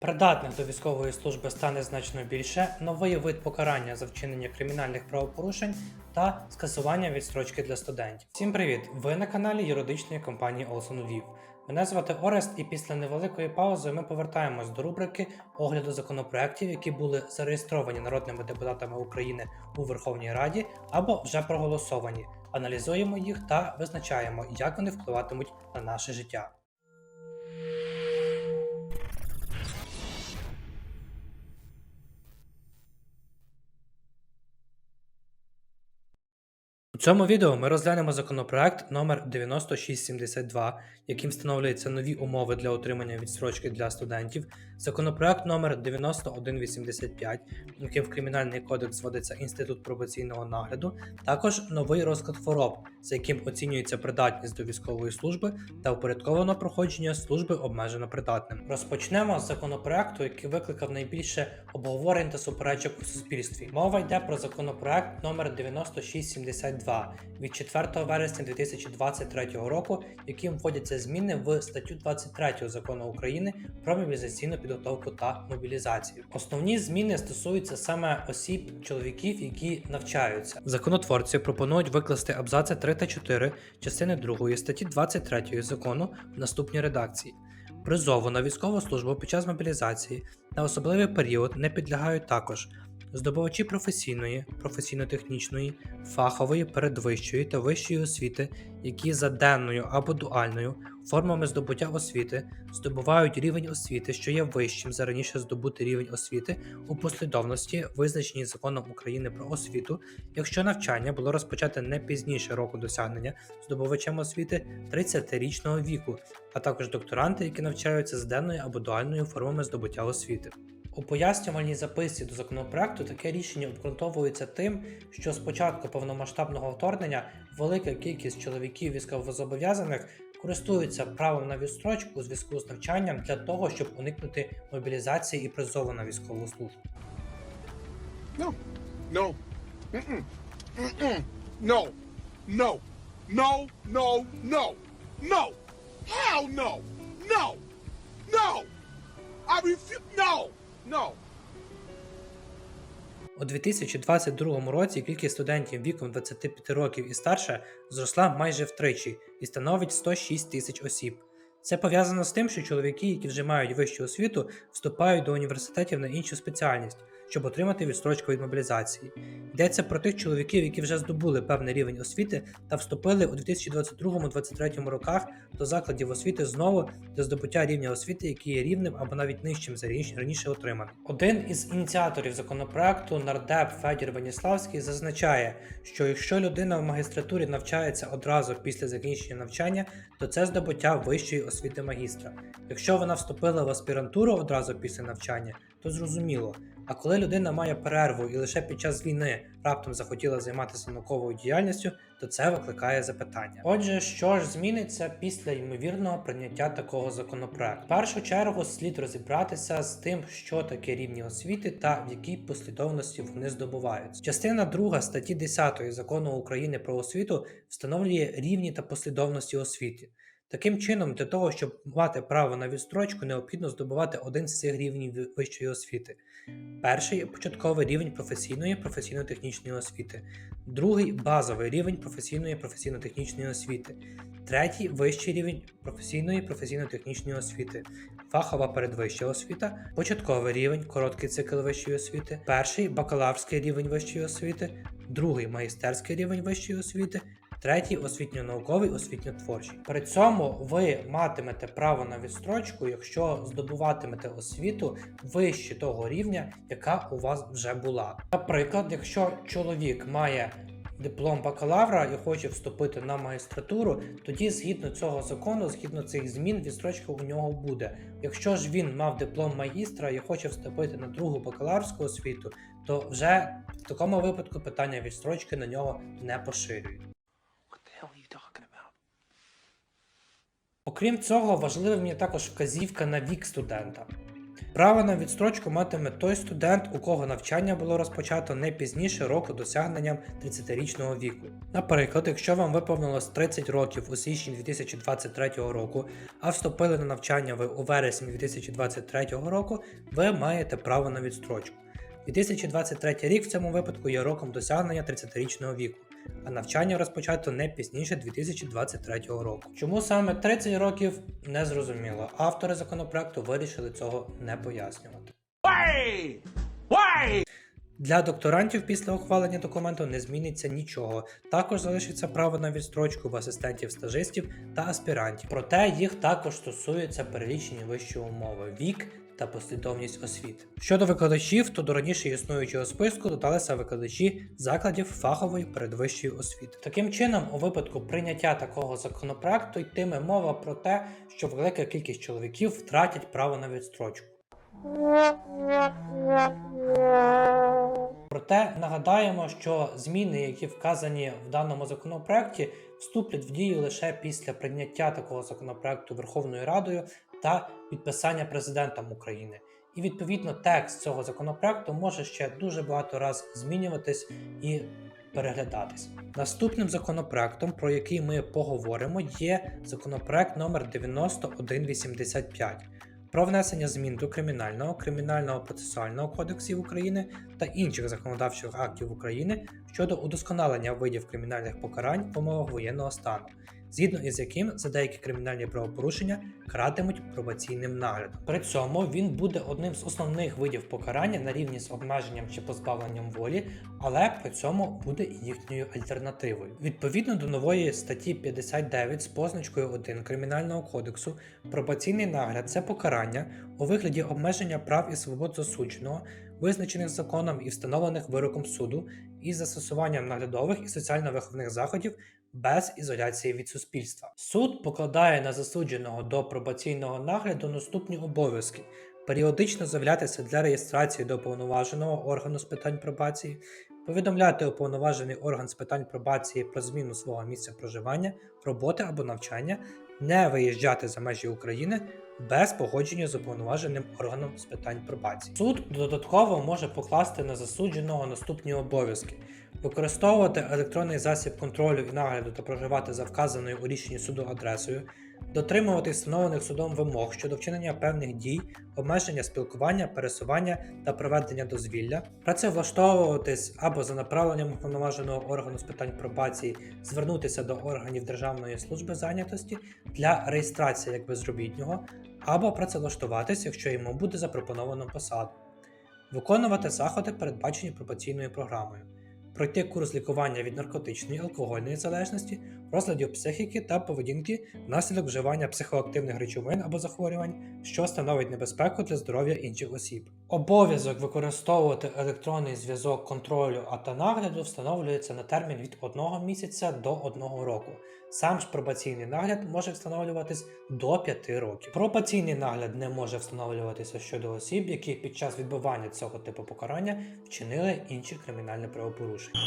Придатних до військової служби стане значно більше, новий вид покарання за вчинення кримінальних правопорушень та скасування відстрочки для студентів. Всім привіт! Ви на каналі юридичної компанії Олсон Львів. Мене звати Орест, і після невеликої паузи ми повертаємось до рубрики огляду законопроєктів, які були зареєстровані народними депутатами України у Верховній Раді або вже проголосовані. Аналізуємо їх та визначаємо, як вони впливатимуть на наше життя. Цьому відео ми розглянемо законопроект номер 9672, яким встановлюються нові умови для отримання відстрочки для студентів, законопроект номер 9185, яким в Кримінальний кодекс вводиться інститут пробаційного нагляду, також новий розклад хвороб, за яким оцінюється придатність до військової служби та упорядковано проходження служби обмежено придатним. Розпочнемо з законопроекту, який викликав найбільше обговорень та суперечок у суспільстві. Мова йде про законопроект номер 9672 від 4 вересня 2023 року, яким вводяться зміни в статтю 23 закону України про мобілізаційну підготовку та мобілізацію. Основні зміни стосуються саме осіб, чоловіків, які навчаються. Законотворці пропонують викласти абзаци 3 та 4 частини 2 статті 23 закону в наступній редакції. Призову на військову службу під час мобілізації на особливий період не підлягають також здобувачі професійної, професійно-технічної, фахової, передвищої та вищої освіти, які за денною або дуальною формами здобуття освіти здобувають рівень освіти, що є вищим за раніше здобутий рівень освіти у послідовності, визначеній законом України про освіту, якщо навчання було розпочате не пізніше року досягнення здобувачем освіти 30-річного віку, а також докторанти, які навчаються з денною або дуальною формами здобуття освіти. У пояснювальній записці до законопроекту таке рішення обґрунтовується тим, що з початку повномасштабного вторгнення велика кількість чоловіків військовозобов'язаних користуються правом на відстрочку у зв'язку з навчанням для того, щоб уникнути мобілізації і призову на військову службу. No. No. Mm-mm. Mm-mm. No. No. No. No. No. No. Hell no. No. No. I refuse. No. No. У 2022 році кількість студентів віком 25 років і старше зросла майже втричі і становить 106 тисяч осіб. Це пов'язано з тим, що чоловіки, які вже мають вищу освіту, вступають до університетів на іншу спеціальність, щоб отримати відстрочку від мобілізації. Йдеться про тих чоловіків, які вже здобули певний рівень освіти та вступили у 2022-2023 роках до закладів освіти знову для здобуття рівня освіти, який є рівним або навіть нижчим за раніше- отриманим. Один із ініціаторів законопроекту нардеп Федір Веніславський зазначає, що якщо людина в магістратурі навчається одразу після закінчення навчання, то це здобуття вищої освіти магістра. Якщо вона вступила в аспірантуру одразу після навчання, то зрозуміло. А коли людина має перерву і лише під час війни раптом захотіла займатися науковою діяльністю, то це викликає запитання. Отже, що ж зміниться після ймовірного прийняття такого законопроекту? В першу чергу слід розібратися з тим, що таке рівні освіти та в якій послідовності вони здобуваються. Частина 2 статті 10 закону України про освіту встановлює рівні та послідовності освіти. Таким чином, для того, щоб мати право на відстрочку, необхідно здобувати один з цих рівнів вищої освіти. Перший початковий рівень професійної професійно-технічної освіти, другий базовий рівень професійної професійно-технічної освіти, третій вищий рівень професійної професійно-технічної освіти, фахова передвища освіта, початковий рівень короткий цикл вищої освіти, перший бакалаврський рівень вищої освіти, другий магістерський рівень вищої освіти. Третій освітньо-науковий, освітньо-творчий. При цьому ви матимете право на відстрочку, якщо здобуватимете освіту вище того рівня, яка у вас вже була. Наприклад, якщо чоловік має диплом бакалавра і хоче вступити на магістратуру, тоді згідно цього закону, згідно цих змін, відстрочка у нього буде. Якщо ж він мав диплом магістра і хоче вступити на другу бакалаврську освіту, то вже в такому випадку питання відстрочки на нього не поширюють. Окрім цього, важливим є також вказівка на вік студента. Право на відстрочку матиме той студент, у кого навчання було розпочато не пізніше року досягненням 30-річного віку. Наприклад, якщо вам виповнилось 30 років у січні 2023 року, а вступили на навчання ви у вересні 2023 року, ви маєте право на відстрочку. 2023 рік в цьому випадку є роком досягнення 30-річного віку, а навчання розпочато не пізніше 2023 року. Чому саме 30 років не зрозуміло. Автори законопроекту вирішили цього не пояснювати. Для докторантів після ухвалення документу не зміниться нічого. Також залишиться право на відстрочку в асистентів стажистів та аспірантів. Проте їх також стосуються перелічені вищі умови вік та послідовність освіти. Щодо викладачів, то до раніше існуючого списку додалися викладачі закладів фахової передвищої освіти. Таким чином, у випадку прийняття такого законопроекту йтиме мова про те, що велика кількість чоловіків втратять право на відстрочку. Проте нагадаємо, що зміни, які вказані в даному законопроекті, вступлять в дію лише після прийняття такого законопроекту Верховною Радою та підписання президентом України. І відповідно текст цього законопроекту може ще дуже багато разів змінюватись і переглядатись. Наступним законопроектом, про який ми поговоримо, є законопроект номер 9185 про внесення змін до Кримінального, Кримінального процесуального кодексів України та інших законодавчих актів України щодо удосконалення видів кримінальних покарань в умовах воєнного стану, згідно із яким за деякі кримінальні правопорушення каратимуть пробаційним наглядом. При цьому він буде одним з основних видів покарання на рівні з обмеженням чи позбавленням волі, але при цьому буде їхньою альтернативою. Відповідно до нової статті 59 з позначкою 1 Кримінального кодексу, пробаційний нагляд це покарання у вигляді обмеження прав і свобод засудженого, визначених законом і встановлених вироком суду, із застосуванням наглядових і соціально-виховних заходів без ізоляції від суспільства. Суд покладає на засудженого до пробаційного нагляду наступні обов'язки. Періодично з'являтися для реєстрації до уповноваженого органу з питань пробації, повідомляти уповноважений орган з питань пробації про зміну свого місця проживання, роботи або навчання, не виїжджати за межі України без погодження з уповноваженим органом з питань пробації. Суд додатково може покласти на засудженого наступні обов'язки: використовувати електронний засіб контролю і нагляду та проживати за вказаною у рішенні суду адресою, дотримувати встановлених судом вимог щодо вчинення певних дій, обмеження спілкування, пересування та проведення дозвілля, працевлаштовуватись або за направленням уповноваженого органу з питань пробації звернутися до органів Державної служби зайнятості для реєстрації як безробітнього, або працевлаштуватись, якщо йому буде запропоновано посаду, виконувати заходи, передбачені пробаційною програмою пройти курс лікування від наркотичної алкогольної залежності, розладів психіки та поведінки внаслідок вживання психоактивних речовин або захворювань, що становить небезпеку для здоров'я інших осіб. Обов'язок використовувати електронний зв'язок контролю а та нагляду встановлюється на термін від 1 місяця до 1 року. Сам ж пробаційний нагляд може встановлюватись до 5 років. Пробаційний нагляд не може встановлюватися щодо осіб, які під час відбування цього типу покарання вчинили інші кримінальні правопорушення.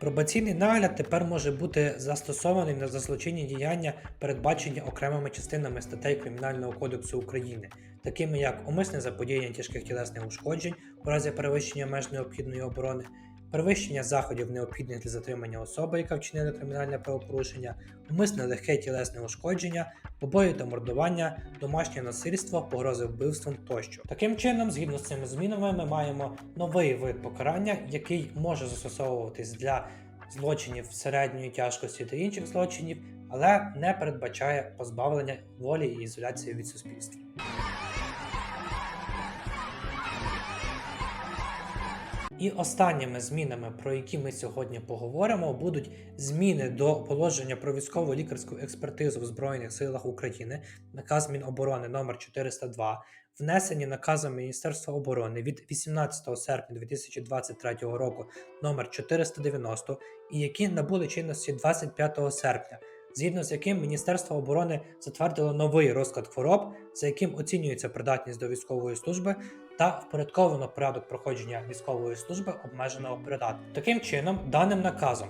Пробаційний нагляд тепер може бути застосований на злочинні діяння, передбачені окремими частинами статей Кримінального кодексу України, такими як умисне заподіяння тяжких тілесних ушкоджень у разі перевищення меж необхідної оборони, перевищення заходів необхідних для затримання особи, яка вчинила кримінальне правопорушення, умисне легке тілесне ушкодження, побої та мордування, домашнє насильство, погрози вбивством тощо. Таким чином, згідно з цими змінами, ми маємо новий вид покарання, який може застосовуватись для злочинів середньої тяжкості та інших злочинів, але не передбачає позбавлення волі і ізоляції від суспільства. І останніми змінами, про які ми сьогодні поговоримо, будуть зміни до положення про військово лікарську експертизу в Збройних силах України, наказ Міноборони номер 402, внесені наказом Міністерства оборони від 18 серпня 2023 року номер 490, і які набули чинності 25 серпня. Згідно з яким Міністерство оборони затвердило новий розклад хвороб, за яким оцінюється придатність до військової служби та впорядковано порядок проходження військової служби обмеженого придатку. Таким чином, даним наказом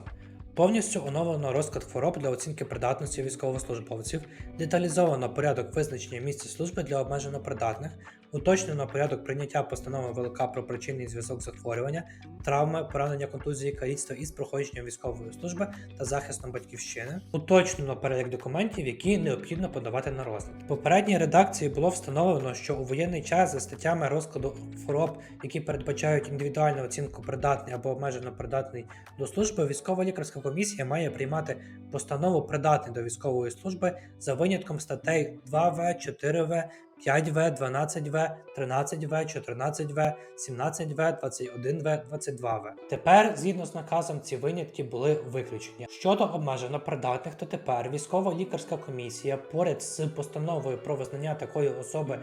Повністю оновлено розклад хвороб для оцінки придатності військовослужбовців, деталізовано порядок визначення місця служби для обмежено придатних, уточнено порядок прийняття постанови ВЛК про причинний зв'язок захворювання, травми, поранення контузії, каліцтва із проходженням військової служби та захистом батьківщини, уточнено перелік документів, які необхідно подавати на розгляд. В попередній редакції було встановлено, що у воєнний час за статтями розкладу хвороб, які передбачають індивідуальну оцінку придатний або обмежено придатний до служби, військова лікарська комісія має приймати постанову придатний до військової служби за винятком статей 2В, 4В, 5В, 12В, 13В, 14В, 17В, 21В, 22В. Тепер, згідно з наказом, ці винятки були виключені. Щодо обмежено придатних, то тепер військова лікарська комісія поряд з постановою про визнання такої особи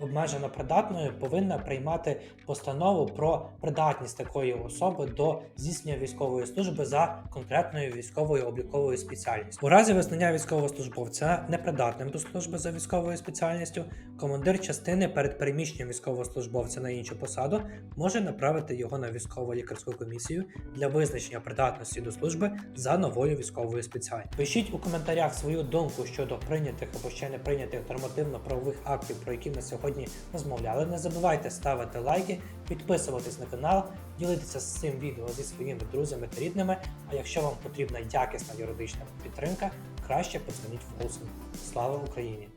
обмежено придатною повинна приймати постанову про придатність такої особи до здійснення військової служби за конкретною військовою обліковою спеціальністю. У разі визнання військовослужбовця непридатним до служби за військовою спеціальністю, командир частини перед переміщенням військовослужбовця на іншу посаду може направити його на військово лікарську комісію для визначення придатності до служби за новою військовою спеціальністю. Пишіть у коментарях свою думку щодо прийнятих або ще не прийнятих нормативно-правових актів, про які ми сьогодні розмовляли. Не забувайте ставити лайки, підписуватись на канал, ділитися з цим відео зі своїми друзями та рідними. А якщо вам потрібна якісна юридична підтримка, краще подзвоніть в Олсен. Слава Україні!